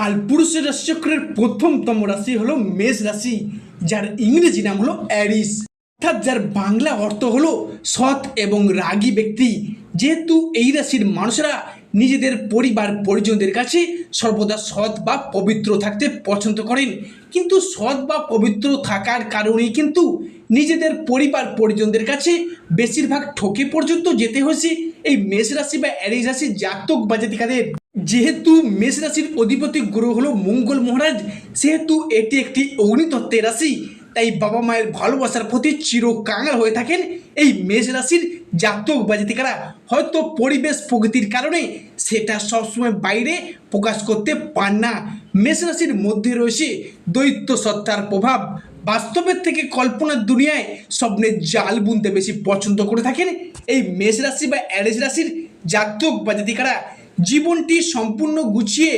কালপুরুষের রাশিচক্রের প্রথমতম রাশি হলো মেষ রাশি, যার ইংরেজি নাম হলো অ্যারিস। অর্থাৎ যার বাংলা অর্থ হলো সৎ এবং রাগী ব্যক্তি। যেহেতু এই রাশির মানুষরা নিজেদের পরিবার পরিজনদের কাছে সর্বদা সৎ বা পবিত্র থাকতে পছন্দ করেন। কিন্তু সৎ বা পবিত্র থাকার কারণেই কিন্তু নিজেদের পরিবার পরিজনদের কাছে বেশিরভাগ ঠকে পর্যন্ত যেতে হয়েছে এই মেষ রাশি বা অ্যারিস রাশির জাতক বা জাতিকাদের। যেহেতু মেষ রাশির অধিপতি গ্রহ হলো মঙ্গল মহারাজ, সেহেতু এটি একটি অগ্নিতত্ত্বের রাশি, তাই বাবা মায়ের ভালোবাসার প্রতি চির কাঙাল হয়ে থাকেন এই মেষ রাশির জাতক বা জাতিকারা। হয়তো পরিবেশ প্রকৃতির কারণে সেটা সবসময় বাইরে প্রকাশ করতে পান না। মেষ রাশির মধ্যে রয়েছে দৈত্য সত্তার প্রভাব। বাস্তবের থেকে কল্পনার দুনিয়ায় স্বপ্নের জাল বুনতে বেশি পছন্দ করে থাকেন এই মেষ রাশি বা অ্যারেজ রাশির জাতক বা জাতিকারা। জীবনটি সম্পূর্ণ গুছিয়ে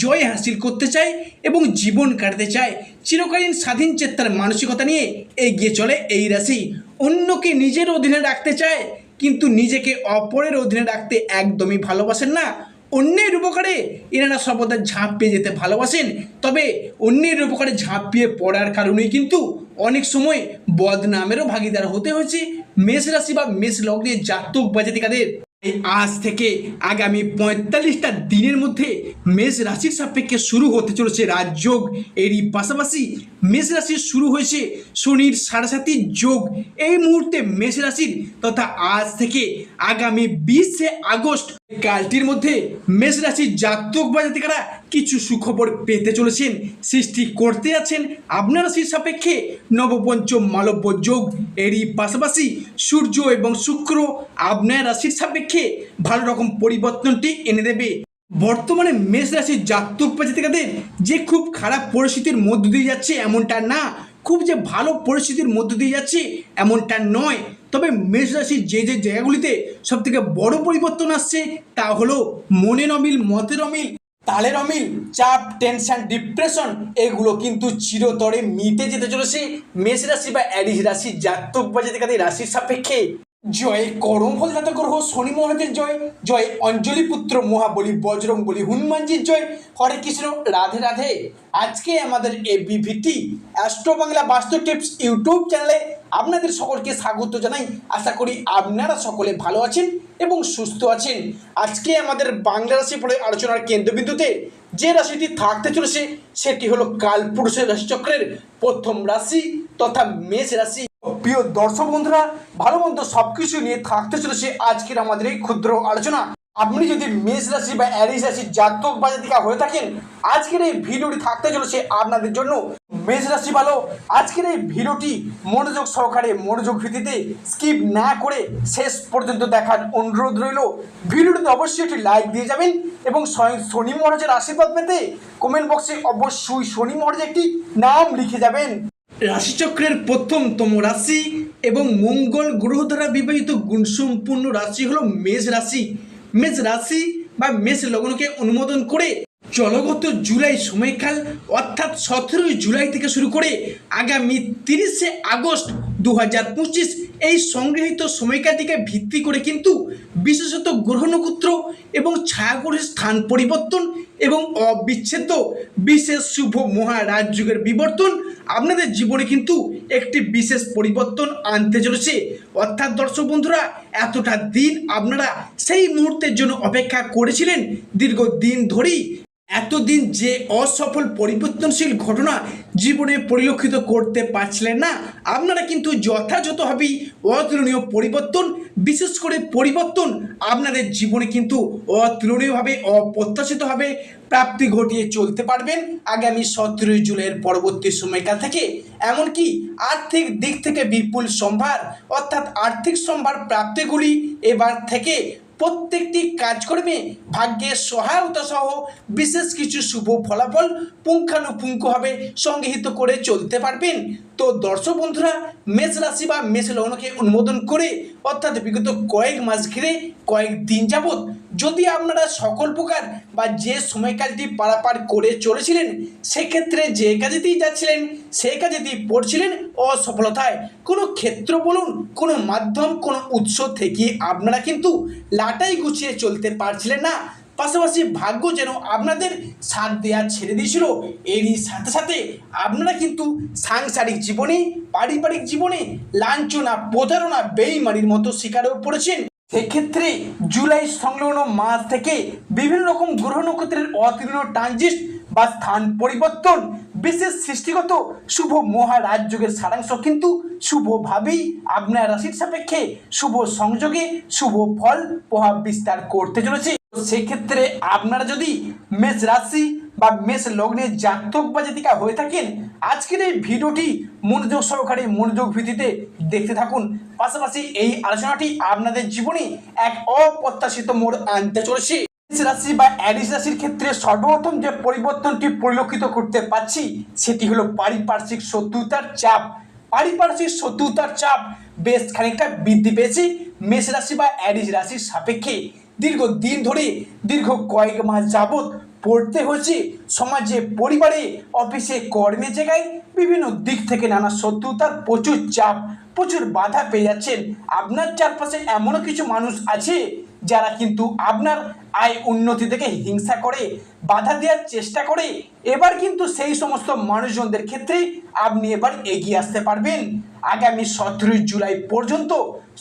জয় হাসিল করতে চায় এবং জীবন কাটাতে চায়। চিরকালীন স্বাধীন চেত্তার মানসিকতা নিয়ে এগিয়ে চলে এই রাশি। অন্যকে নিজের অধীনে রাখতে চায়, কিন্তু নিজেকে অপরের অধীনে রাখতে একদমই ভালোবাসেন না। অন্যের উপকারে এনারা সর্বদা ঝাঁপিয়ে যেতে ভালোবাসেন, তবে অন্যের উপকারে ঝাঁপিয়ে পড়ার কারণেই কিন্তু অনেক সময় বদনামেরও ভাগিদার হতে হয়েছে। মেষ রাশি বা মেষ লগ্নের জাতক বা জাতিকাদের আজ থেকে আগামী পঁয়তাল্লিশটা দিনের মধ্যে মেষ রাশির সাপেক্ষে শুরু হতে চলেছে রাজযোগ এরই পাশাপাশি মেষ রাশির শুরু হয়েছে শনির সাড়ে যোগ। এই মুহূর্তে মেষ রাশির তথা আজ থেকে আগামী বিশে আগস্ট, কালটির মধ্যে মেষ রাশির জাতক বা জাতিকারা কিছু সুখবর পেতে চলেছেন, সৃষ্টি করতে আছেন আপনার রাশির সাপেক্ষে নবপঞ্চম মালব্য যোগ এরই পাশাপাশি সূর্য এবং শুক্র আপনার রাশির সাপেক্ষে ভালো রকম পরিবর্তনটি এনে দেবে। বর্তমানে মেষ রাশির জাতক জাতিকাদের যে খুব খারাপ পরিস্থিতির মধ্য দিয়ে যাচ্ছে এমনটা না, খুব যে ভালো পরিস্থিতির মধ্য দিয়ে যাচ্ছে এমনটা নয়। তবে মেষ রাশির যে যে জায়গাগুলিতে সব থেকে বড় পরিবর্তন আসছে তা হলো মনের অমিল, মতের অমিল। তালের অমিল চাপ টেনশন ডিপ্রেশন এগুলো কিন্তু চিরতরে মিটে যেতে চলেছে মেষ রাশি বা অ্যারিস রাশি জাতক বা জাতিকাদের রাশির সাপেক্ষে। জয় করম ফলদাতা গ্রহ, শনি মহারাজের জয় জয় অঞ্জলি পুত্র মহাবলী বজরং বলি হনুমানজির জয়। হরে কৃষ্ণ, রাধে রাধে। আজকে আমাদের এ বিভিটি অ্যাস্ট্রো বাংলা বাস্তু টিপস ইউটিউব চ্যানেলে আপনাদের সকলকে স্বাগত জানাই। আশা করি আপনারা সকলে ভালো আছেন। এবং সুস্থ আছেন। আজকে আমাদের বাংলা রাশি পড়ে আলোচনার কেন্দ্রবিন্দুতে যে রাশিটি থাকতে চলেছে, সেটি হলো কালপুরুষের রাশিচক্রের প্রথম রাশি তথা মেষ রাশি। প্রিয় দর্শক বন্ধুরা, ভালো মন্দ সব কিছু নিয়ে থাকতে চলেছে আজকের আমাদের এই ক্ষুদ্র আলোচনা। আপনি যদি মেষ রাশি বা অ্যারিস রাশির জাতক বা জাতিকা হয়ে থাকেন, আজকের এই ভিডিওটি থাকতে চলেছে আপনাদের জন্য। মেষ রাশি ভালো, আজকের এই ভিডিওটি মনোযোগ সহকারে মনোযোগ ভিত্তিতে স্কিপ না করে শেষ পর্যন্ত দেখার অনুরোধ রইল। ভিডিওটিতে অবশ্যই একটি লাইক দিয়ে যাবেন এবং স্বয়ং শনি মহারাজের আশীর্বাদ পেতে কমেন্ট বক্সে অবশ্যই শনি মহারাজের একটি নাম লিখে যাবেন। রাশিচক্রের প্রথমতম রাশি এবং মঙ্গল গ্রহ দ্বারা বিবাহিত গুণসম্পূর্ণ রাশি হলো মেষ রাশি। মেষ রাশি বা মেষ লগ্নকে অনুমোদন করে জলগত জুলাই সময়কাল অর্থাৎ সতেরোই জুলাই থেকে শুরু করে আগামী তিরিশে আগস্ট দু হাজার পঁচিশ এই সংগৃহীত সময়কালটিকে ভিত্তি করে কিন্তু বিশেষত গ্রহ নক্ষত্র এবং ছায়াগ্রহের স্থান পরিবর্তন এবং অবিচ্ছেদ্য বিশেষ শুভ মহারাজযুগের বিবর্তন আপনাদের জীবনে কিন্তু একটি বিশেষ পরিবর্তন আনতে চলেছে। অর্থাৎ দর্শক বন্ধুরা, এতটা দিন আপনারা সেই মুহূর্তের জন্য অপেক্ষা করেছিলেন। দীর্ঘ দিন ধরেই এতদিন যে অসফল পরিবর্তনশীল ঘটনা জীবনে পরিলক্ষিত করতে পারছিলেন না, আপনারা কিন্তু যথাযথভাবেই অতুলনীয় পরিবর্তন, বিশেষ করে পরিবর্তন আপনাদের জীবনে কিন্তু অতুলনীয়ভাবে, অপ্রত্যাশিতভাবে প্রাপ্তি ঘটিয়ে চলতে পারবেন আগামী সতেরোই জুলাইয়ের পরবর্তী সময়কাল থেকে। এমনকি আর্থিক দিক থেকে বিপুল সম্ভার, অর্থাৎ আর্থিক সম্ভার প্রাপ্তিগুলি এবার থেকে প্রত্যেকটি কাজকর্মে ভাগ্যের সহায়তা সহ বিশেষ কিছু শুভ ফলাফল পুঙ্খানুপুঙ্খভাবে সংগৃহীত করে চলতে পারবেন। তো দর্শক বন্ধুরা, মেষ রাশি বা মেষ লগ্নকে অনুমোদন করে অর্থাৎ বিগত কয়েক মাস ঘিরে কয়েক দিন যাবৎ যদি আপনারা সকল প্রকার বা যে সময়কালটি পারাপার করে চলেছিলেন, সেক্ষেত্রে যে কাজেতেই যাচ্ছিলেন, সেই কাজেতেই পড়ছিলেন অসফলতায়। কোনো ক্ষেত্র বলুন, কোনো মাধ্যম, কোনো উৎস থেকে আপনারা কিন্তু লাটাই গুছিয়ে চলতে পারছিলেন না। পাশাপাশি ভাগ্য যেন আপনাদের সাথ দেওয়া ছেড়ে দিয়েছিল, এরই সাথে সাথে আপনারা কিন্তু সাংসারিক জীবনে, পারিবারিক জীবনে লাঞ্ছনা, প্রতারণা বেইমারির মতো শিকারেও পড়েছেন। সেক্ষেত্রে জুলাই সংলগ্ন মাস থেকে বিভিন্ন রকম গ্রহ নক্ষত্রের অতীর্ণ ট্রানজিট বা স্থান পরিবর্তন, বিশেষ সৃষ্টিগত শুভ মহারাজযোগের সারাংশ কিন্তু শুভভাবেই আপনার রাশির সাপেক্ষে শুভ সংযোগে শুভ ফল, প্রভাব বিস্তার করতে চলেছে। সেক্ষেত্রে আপনারা যদি মেষ রাশি বা মেষ লগ্নের জাতক বা জাতিকা হয়ে থাকেন, আজকের এই ভিডিওটি মনোযোগ সহকারে মনোযোগ ভিত্তিতে দেখতে থাকুন। পাশাপাশি এই আলোচনাটি আপনাদের জীবনে এক অপ্রত্যাশিত মোড় আনতে চলেছে। রাশি বা অ্যাডিস রাশির ক্ষেত্রে সর্বপ্রথম যে পরিবর্তনটি পরিলক্ষিত করতে পারছি, সেটি হলো পারিপার্শ্বিক শত্রুতার চাপ। পারিপার্শ্বিক শত্রুতার চাপ বেশ খানিকটা বৃদ্ধি পেয়েছে মেষ রাশি বা অ্যাডিস রাশির সাপেক্ষে। দীর্ঘ দিন ধরে, দীর্ঘ কয়েক মাস যাবৎ পড়তে হয়েছে। সমাজে, পরিবারে, অফিসে কর্মের জায়গায় বিভিন্ন দিক থেকে নানা শত্রুতার প্রচুর চাপ, প্রচুর বাধা পেয়ে যাচ্ছেন। আপনার চারপাশে এমনও কিছু মানুষ আছে যারা কিন্তু আপনার আয় উন্নতি থেকে হিংসা করে, বাধা দেওয়ার চেষ্টা করে। এবার কিন্তু সেই সমস্ত মানুষজনদের ক্ষেত্রে আপনি এবার এগিয়ে আসতে পারবেন। আগামী সতেরোই জুলাই পর্যন্ত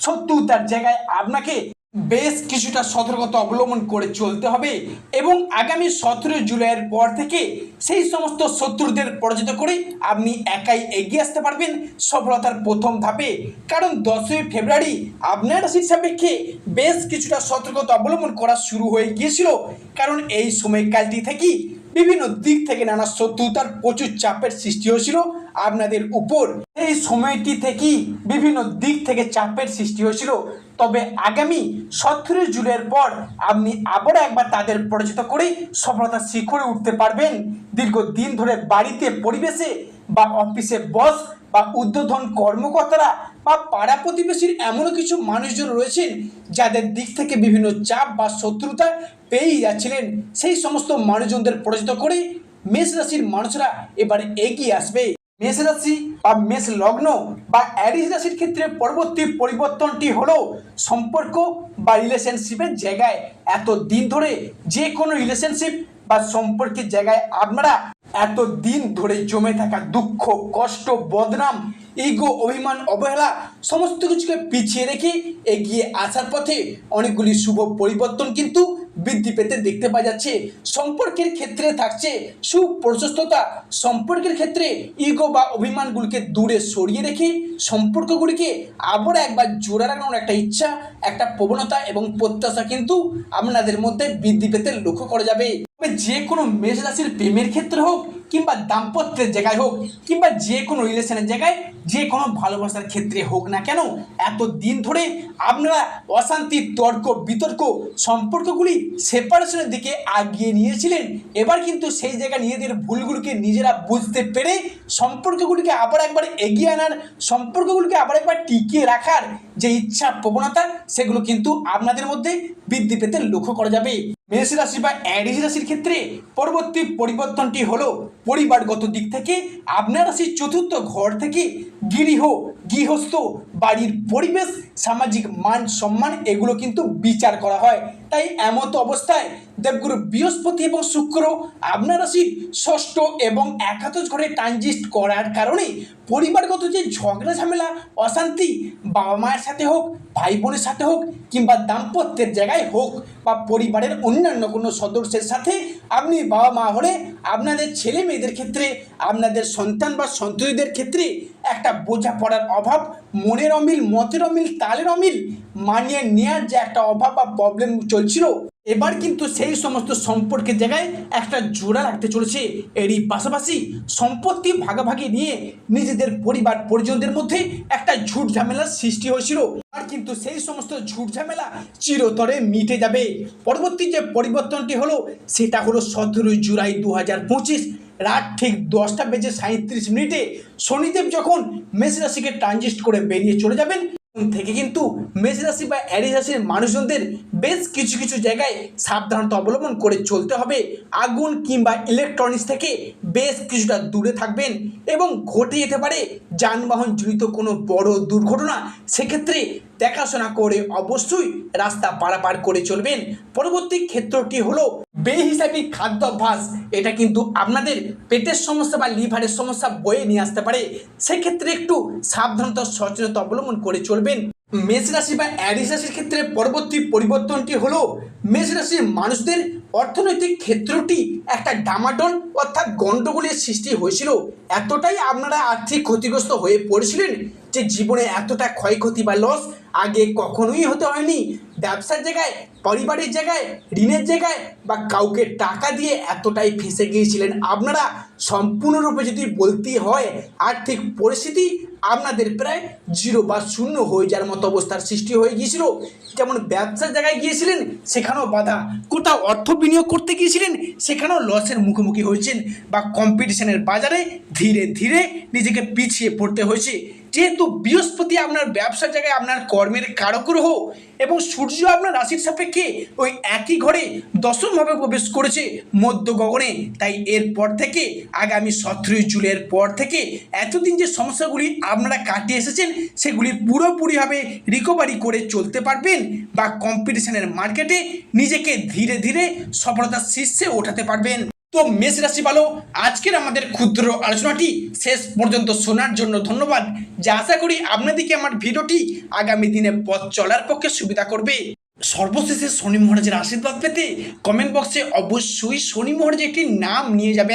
শত্রুতার জায়গায় আপনাকে বেশ কিছুটা সতর্কতা অবলম্বন করে চলতে হবে এবং আগামী সতেরোই জুলাইয়ের পর থেকে সেই সমস্ত শত্রুদের পরাজিত করে আপনি একাই এগিয়ে আসতে পারবেন সফলতার প্রথম ধাপে। কারণ দশই ফেব্রুয়ারি আপনার রাশির সাপেক্ষে বেশ কিছুটা সতর্কতা অবলম্বন করা শুরু হয়ে গিয়েছিল। কারণ এই সময়কালটি থেকেই বিভিন্ন দিক থেকে নানা শত্রুতার প্রচুর চাপের সৃষ্টি হয়েছিল আপনাদের উপর। এই সময়টি থেকেই বিভিন্ন দিক থেকে চাপের সৃষ্টি হয়েছিল। তবে আগামী সতেরোই জুলাইয়ের পর আপনি আবারও একবার তাদের পরাজিত করে সফলতা শিখরে উঠতে পারবেন। দীর্ঘ দিন ধরে বাড়িতে, পরিবেশে বা অফিসে বস বা উদ্বোধন কর্মকর্তারা বা পাড়া প্রতিবেশীর এমনও কিছু মানুষজন রয়েছেন যাদের দিক থেকে বিভিন্ন চাপ বা শত্রুতা পেয়েই যাচ্ছিলেন। সেই সমস্ত মানুষজনদের পরাজিত করে মেষ রাশির মানুষরা এবারে এগিয়ে আসবে। মেষ রাশি বা মেষ লগ্ন বা অ্যারিস রাশির ক্ষেত্রে পরবর্তী পরিবর্তনটি হলো সম্পর্ক বা রিলেশনশিপের জায়গায়। এত দিন ধরে যে কোনো রিলেশনশিপ বা সম্পর্কের জায়গায় আপনারা এত দিন ধরে জমে থাকা দুঃখ, কষ্ট, বদনাম ইগো অভিমান, অবহেলা সমস্ত কিছুকে পিছিয়ে রেখে এগিয়ে আসার পথে অনেকগুলি শুভ পরিবর্তন কিন্তু বৃদ্ধি পেতে দেখতে পাওয়া যাচ্ছে। সম্পর্কের ক্ষেত্রে থাকছে সুপ্রশস্ততা। সম্পর্কের ক্ষেত্রে ইগো বা অভিমানগুলিকে দূরে সরিয়ে রেখে সম্পর্কগুলিকে আবার একবার জোড়া রাখানোর একটা ইচ্ছা, একটা প্রবণতা এবং প্রত্যাশা কিন্তু আপনাদের মধ্যে বৃদ্ধি পেতে লক্ষ্য করা যাবে। যে কোনো মেষ রাশির প্রেমের ক্ষেত্রে হোক কিংবা দাম্পত্যের জায়গায় হোক, কিংবা যে কোনো রিলেশনের জায়গায়, যে কোনো ভালোবাসার ক্ষেত্রে হোক না কেন এত দিন ধরে আপনারা অশান্তি, তর্ক, বিতর্ক সম্পর্কগুলি সেপারেশনের দিকে আগিয়ে নিয়েছিলেন। এবার কিন্তু সেই জায়গায় নিজেদের ভুলগুলিকে নিজেরা বুঝতে পেরে সম্পর্কগুলিকে আবার একবার এগিয়ে আনার, সম্পর্কগুলিকে আবার একবার টিকিয়ে রাখার যে ইচ্ছা, প্রবণতা, সেগুলো কিন্তু আপনাদের মধ্যে বৃদ্ধি পেতে লক্ষ্য করা যাবে। মেষ রাশি বা অ্যাডিস রাশির ক্ষেত্রে পরবর্তী পরিবর্তনটি হলো পরিবারগত দিক থেকে আপনার রাশির চতুর্থ ঘর থেকে গৃহ, গৃহস্থ, বাড়ির পরিবেশ, সামাজিক মান সম্মান এগুলো কিন্তু বিচার করা হয়। তাই এমতো অবস্থায় দেবগুরু বৃহস্পতি এবং শুক্র আপনার রাশির ষষ্ঠ এবং একাদশ ঘরে ট্রানজিস্ট করার কারণে পরিবারগত যে ঝগড়া, ঝামেলা, অশান্তি বাবা মায়ের সাথে হোক, ভাই বোনের সাথে হোক কিংবা দাম্পত্যের জায়গায় হোক বা পরিবারের অন্যান্য কোনো সদস্যের সাথে আপনি বাবা মা হলে আপনাদের ছেলে মেয়েদের ক্ষেত্রে, আপনাদের সন্তান বা সন্ততিদের ক্ষেত্রে একটা বোঝাপড়ার অভাব, মনের অমিল, মতের অমিল, তালের অমিল মানিয়ে নেওয়ার যে একটা অভাব বা প্রবলেম চলছিল, এবার কিন্তু সেই সমস্ত সম্পর্কের জায়গায় একটা জোড়া রাখতে চলেছে। এরই পাশাপাশি সম্পত্তি ভাগাভাগি নিয়ে নিজেদের পরিবার, পরিজনদের মধ্যে একটা ঝুট ঝামেলার সৃষ্টি হয়েছিল। আর কিন্তু সেই সমস্ত ঝুট ঝামেলা চিরতরে মিটে যাবে। পরবর্তী যে পরিবর্তনটি হলো, সেটা হলো সতেরোই জুলাই দু হাজার পঁচিশ রাত ঠিক দশটা বেজে সাঁত্রিশ মিনিটে শনিদেব যখন মেষ রাশিকে ট্রানজিস্ট করে বেরিয়ে চলে যাবেন থেকে কিন্তু মেষ রাশি বা অ্যারিস রাশির মানুষজনদের বেশ কিছু কিছু জায়গায় সাবধানতা অবলম্বন করে চলতে হবে। আগুন কিংবা ইলেকট্রনিক্স থেকে বেশ কিছুটা দূরে থাকবেন এবং ঘটে যেতে পারে যানবাহন জড়িত কোনো বড় দুর্ঘটনা। সেক্ষেত্রে দেখাশোনা করে অবশ্যই রাস্তা পারাপার করে চলবেন। পরবর্তী ক্ষেত্রটি হলো বেহিসাবি খাদ্যাভ্যাস এটা কিন্তু আপনাদের পেটের সমস্যা বা লিভারের সমস্যা বয়ে নিয়ে আসতে পারে। সেক্ষেত্রে একটু সাবধানতা, সচেতনতা অবলম্বন করে চলবেন। মেষ রাশি বা অ্যারিস রাশির ক্ষেত্রে পরবর্তী পরিবর্তনটি হলো মেষ রাশির মানুষদের অর্থনৈতিক ক্ষেত্রটি একটা ডামাডন অর্থাৎ গণ্ডগোলের সৃষ্টি হয়েছিল। এতটাই আপনারা আর্থিক ক্ষতিগ্রস্ত হয়ে পড়েছিলেন যে জীবনে এতটা ক্ষয়ক্ষতি বা লস আগে কখনোই হতে হয়নি। ব্যবসার জায়গায়, পরিবারের জায়গায়, ঋণের জায়গায় বা কাউকে টাকা দিয়ে এতটাই ফেঁসে গিয়েছিলেন। আপনারা সম্পূর্ণরূপে যদি বলতে হয়, আর্থিক পরিস্থিতি আপনাদের প্রায় জিরো বা শূন্য হয়ে যাওয়ার মতো অবস্থার সৃষ্টি হয়ে গিয়েছিল। যেমন ব্যবসার জায়গায় গিয়েছিলেন, সেখানেও বাধা। কোথাও অর্থ বিনিয়োগ করতে গিয়েছিলেন, সেখানেও লসের মুখোমুখি হয়েছেন। বা কম্পিটিশনের বাজারে ধীরে ধীরে নিজেকে পিছিয়ে পড়তে হয়েছে। যেহেতু বৃহস্পতি আপনার ব্যবসার জায়গায় আপনার কর্মের কারক গ্রহ এবং সূর্য আপনার রাশির সাপেক্ষে ওই একই ঘরে দশমভাবে প্রবেশ করেছে মধ্য গগনে, তাই এরপর থেকে আগামী সতেরোই জুলাইয়ের পর থেকে এতদিন যে সমস্যাগুলি আপনারা কাটিয়ে এসেছেন, সেগুলি পুরোপুরিভাবে রিকভারি করে চলতে পারবেন বা কম্পিটিশনের মার্কেটে নিজেকে ধীরে ধীরে সফলতার শীর্ষে ওঠাতে পারবেন। তো মেষ রাশি ভালো আজকের আমাদের ক্ষুদ্র আলোচনাটি শেষ পর্যন্ত শোনার জন্য ধন্যবাদ। যা আশা করি আপনাদেরকে আমার ভিডিওটি আগামী দিনে পথ চলার পক্ষে সুবিধা করবে। সর্বশেষে শনি মহারাজের আশীর্বাদ পেতে কমেন্ট বক্সে অবশ্যই শনি মহারাজের একটি নাম নিয়ে যাবেন।